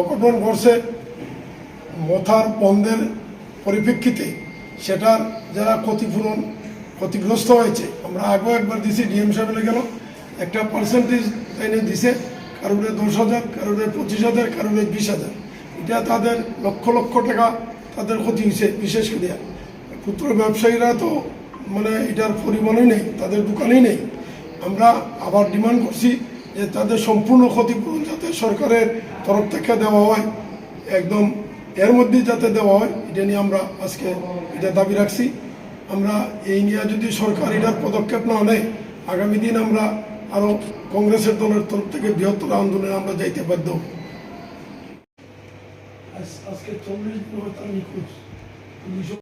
অঘটন ঘটছে মথার বন্ধের পরিপ্রেক্ষিতে। সেটার যারা ক্ষতিপূরণ, ক্ষতিগ্রস্ত হয়েছে, আমরা আগেও একবার দিছি, ডিএম সাহেবের গেল। একটা পার্সেন্টেজ এনে দিছে, কারোরে দশ হাজার, কারোরে পঁচিশ হাজার, কারোরে বিশ হাজার। এটা তাদের লক্ষ লক্ষ টাকা তাদের ক্ষতি হয়েছে, বিশেষ করে। ক্ষুদ্র ব্যবসায়ীরা তো মানে এটার পরিমাণই নেই, তাদের দোকানেই নেই। আমরা আবার ডিমান্ড করছি যে তাদের সম্পূর্ণ ক্ষতিপূরণ যাতে সরকারের তরফ থেকে দেওয়া হয়, একদম এর মধ্যে যাতে দেওয়া হয়, এটা নিয়ে আমরা আজকে এটা দাবি রাখছি। আমরা এই নিয়ে যদি সরকার এটার পদক্ষেপ না নেয়, আগামী দিন আমরা আরও কংগ্রেসের দলের তরফ থেকে বৃহত্তর আন্দোলনে আমরা যাইতে বাধ্য আজকে চল্লিশ